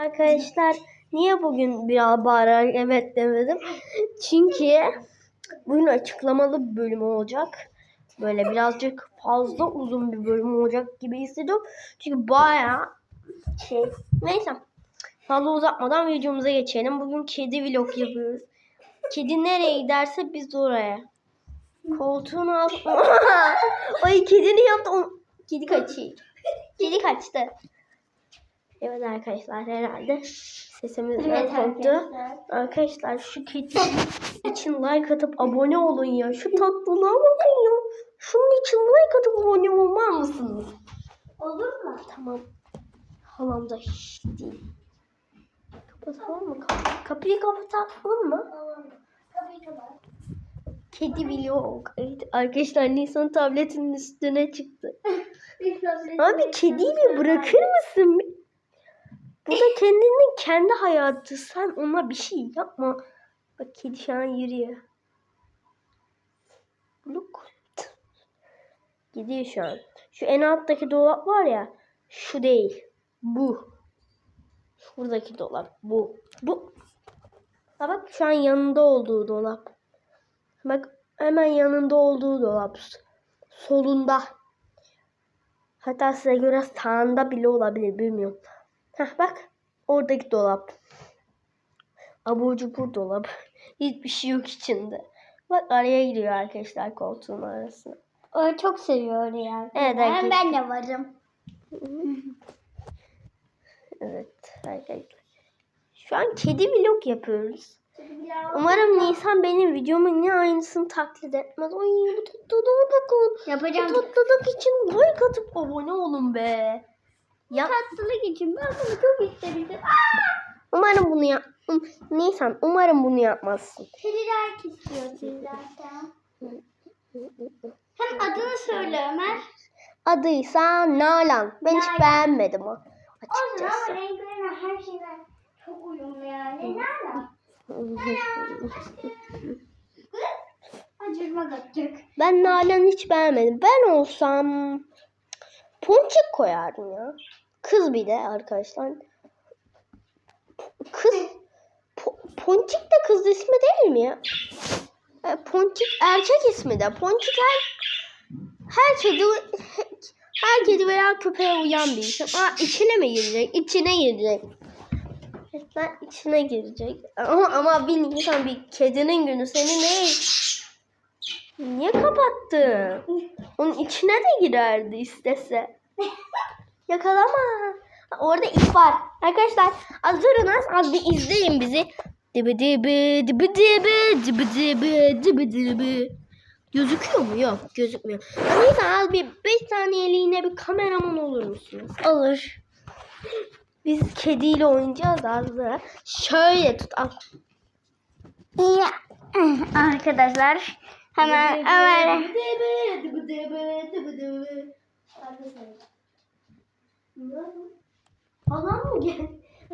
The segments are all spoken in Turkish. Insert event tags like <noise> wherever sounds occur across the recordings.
Arkadaşlar niye bugün biraz bağırarak evet demedim? Çünkü bugün açıklamalı bir bölüm olacak. Böyle birazcık fazla uzun bir bölüm olacak gibi hissediyorum. Çünkü bayağı şey. Neyse. Fazla uzatmadan videomuza geçelim. Bugün kedi vlog yapıyoruz. Kedi nereye giderse biz oraya. Koltuğun altına. <laughs> Ay kedini yaptı. Kedi kaçıyor. Kedi kaçtı. Evet arkadaşlar herhalde sesimiz Evet koptu. arkadaşlar. Arkadaşlar şu kedi için like atıp abone olun ya. Şu tatlılığa bakın ya. Şunun için like atıp abone olmaz mısınız? Olur mu? Tamam. Halam da hiç değil. Kapatalım mı? Kap- kapıyı kapatalım mı? Olur. Kapıyı kapat. Kedi vlog. Evet, arkadaşlar Nisan tabletinin üstüne çıktı. <laughs> Abi kediyi bir bırakır mısın? Bu da kendinin kendi hayatı. Sen ona bir şey yapma. Bak kedi şu an yürüyor. Look. Gidiyor şu an. Şu en alttaki dolap var ya. Şu değil. Bu. Şuradaki dolap. Bu. Bu. Ha bak şu an yanında olduğu dolap. Bak hemen yanında olduğu dolap. Solunda. Hatta size göre sağında bile olabilir bilmiyorum. Heh bak oradaki dolap. Abur cubur dolap. Hiçbir şey yok içinde. Bak araya giriyor arkadaşlar koltuğun arasına. O çok seviyor ya. Evet, Ben, arkadaşlar. ben de varım. <laughs> Evet arkadaşlar. Şu an kedi vlog yapıyoruz. Umarım Nisan benim videomun yine aynısını taklit etmez. Ay bu tatlılığa bakın. Bu Yapacağım. tatlılık için like atıp abone olun be. Ya Tatlılık için ben bunu çok istedim. umarım bunu yap. Um, Nisan umarım bunu yapmazsın. Kediler istiyor sizlerden. Hem adını söyle Ömer. Adıysa Nalan. Ben hiç Nalan. beğenmedim o. O zaman Açıkçası. renklerine her şeyden çok uyumlu yani. Nerede? Acırma kaçacak. ben Nalan'ı hiç beğenmedim. Ben olsam ponçik koyardım ya. Kız bir de arkadaşlar. Kız Po- Ponçik de kız ismi değil mi ya? E, Ponçik erkek ismi de. Ponçik her her kedi her kedi veya köpeğe uyan bir isim. Aa içine mi girecek? İçine girecek. Resmen içine girecek. Ama, ama bir insan bir kedinin günü seni ne? Niye kapattı? Onun içine de girerdi istese. Yakalama. Orada ip var. Arkadaşlar hazırınız. Az bir izleyin bizi. Dibi dibi dibi dibi dibi dibi dibi dibi. Gözüküyor mu? Yok gözükmüyor. Neyse az bir 5 saniyeliğine bir kameraman olur musunuz? Olur. Biz kediyle oynayacağız az da. Şöyle tut. Al. Ya. Arkadaşlar hemen Ömer. Dibi dibi dibi dibi. Adam mı gel?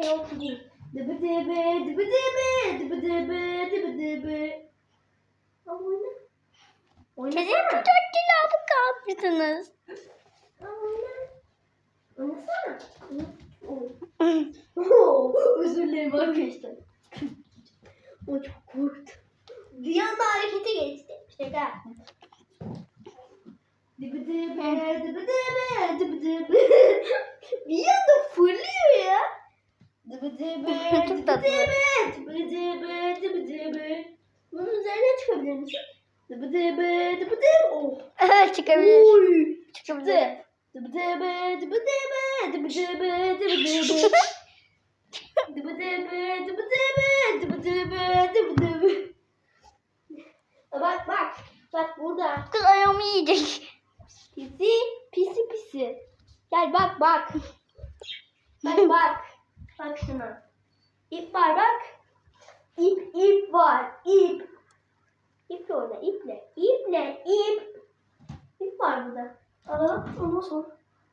Yok değil. Dıbı dıbı dıbı dıbı dıbı dıbı dıbı dıbı. Oyna. Oyna. Kedi mi? Dört bu kapmışsınız. Al oyna. Oynasana. Oo, özür dilerim arkadaşlar. O çok korktu. Bir anda harekete geçti. Şaka yaptım. Dıbı dıbı dıbı dıbı dıbı dıbı. Bir anda fırlıyor ya. Çok tatlı. Bunun üzerine çıkabilir misin? Dıbı dıbı dıbı dıbı. Oh. Çıkabilir. Oy. Çıkabilir. Dıbı dıbı dıbı dıbı dıbı dıbı dıbı dıbı. <laughs> Dıbı dıbı dıbı dıbı dıbı dıbı dıbı dıbı. Bak bak. Bak burada. Kız ayağımı yiyecek. Pisi pisi pisi. Gel bak bak. Bak bak. Şuna. İp var bak. İp ip var. İp. İp orada iple. İple ip. İp var burada. Aa ondan sonra.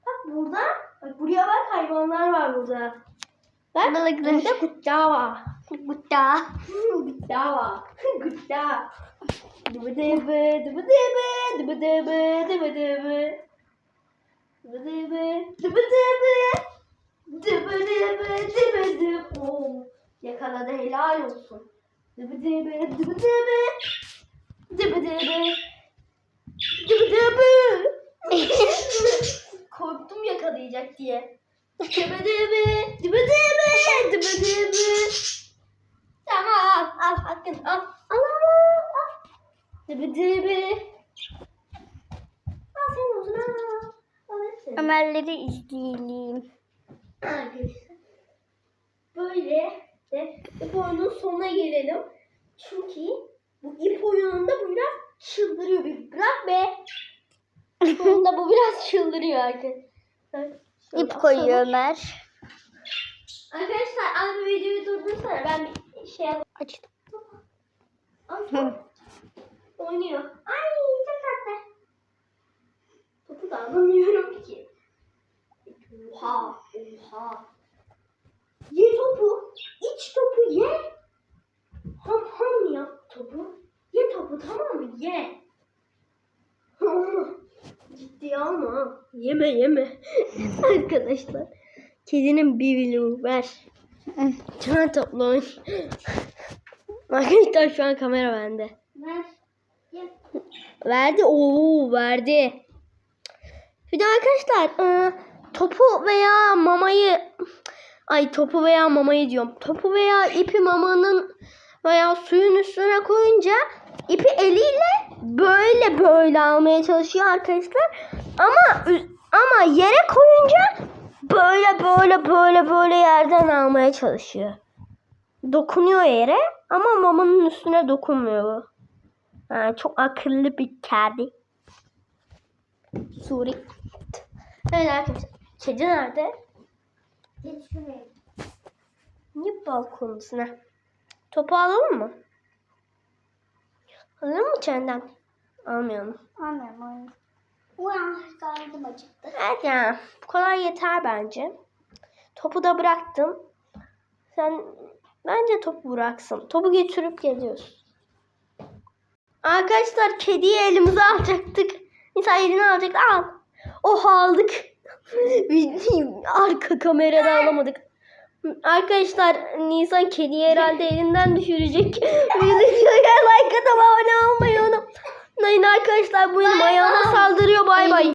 Bak burada. Bak buraya bak hayvanlar var burada. Bak burada kutlağı var. Gutta. Gıda var. <laughs> Gıda. Dıbı dıbı dıbı dıbı dıbı dıbı dıbı dıbı. Dıbı dıbı dıbı dıbı. Dıbı dıbı dıbı dıbı. yakaladı. Helal olsun. Dıbı dıbı dıbı dıbı. Dıbı dıbı. Dıbı dıbı. Korktum yakalayacak diye. Dıbı dıbı. Dıbı dıbı. Dıbı dıbı. Tamam al hakkın al. Al al al. Dıbı dıbı. Al senin olsun al. Ömerleri izleyelim. Arkadaşlar. Böyle de ip oyunun sonuna gelelim. Çünkü bu ip oyununda bu biraz çıldırıyor. Bir bırak be. Sonunda bu biraz çıldırıyor arkadaşlar. İp koyuyor. Ömer. Arkadaşlar az bir videoyu durdursana. Ben bir şey yap- Açtım. Hı. Oynuyor. Ay çok tatlı. Topu da alamıyorum ki. Oha. Oha. Ye topu. iç topu ye. Ham ham yap topu. Ye topu tamam mı? Ye. Ciddiye alma. Yeme yeme. <laughs> Arkadaşlar. Kedinin bir vlogu ver. Can topla oyun. Arkadaşlar şu an kamera bende. Ver. Ye. Verdi. Oo verdi. Bir de arkadaşlar e, topu veya mamayı ay topu veya mamayı diyorum. Topu veya ipi mamanın veya suyun üstüne koyunca ipi eliyle böyle böyle almaya çalışıyor arkadaşlar. Ama ama yere koyunca böyle böyle böyle böyle yerden almaya çalışıyor. Dokunuyor yere ama mamanın üstüne dokunmuyor. Ha, çok akıllı bir kedi. Suri. Evet arkadaşlar. Kedi nerede? Geç şuraya. Niye balkonumuzun ha? Topu alalım mı? Alır mı senden? Almayalım. Oyun. Uyan karnım acıktı. Evet ya. Bu kadar yeter bence. Topu da bıraktım. Sen bence topu bıraksın. Topu getirip geliyoruz. Arkadaşlar kediyi elimize alacaktık. Nisa elini alacak. Al. Oh aldık. Arka kamerada alamadık. Arkadaşlar Nisan kediyi herhalde elinden düşürecek. Videoya like atıp abone olmayı unutmayın arkadaşlar. Bu benim ayağıma saldırıyor. Bay bay.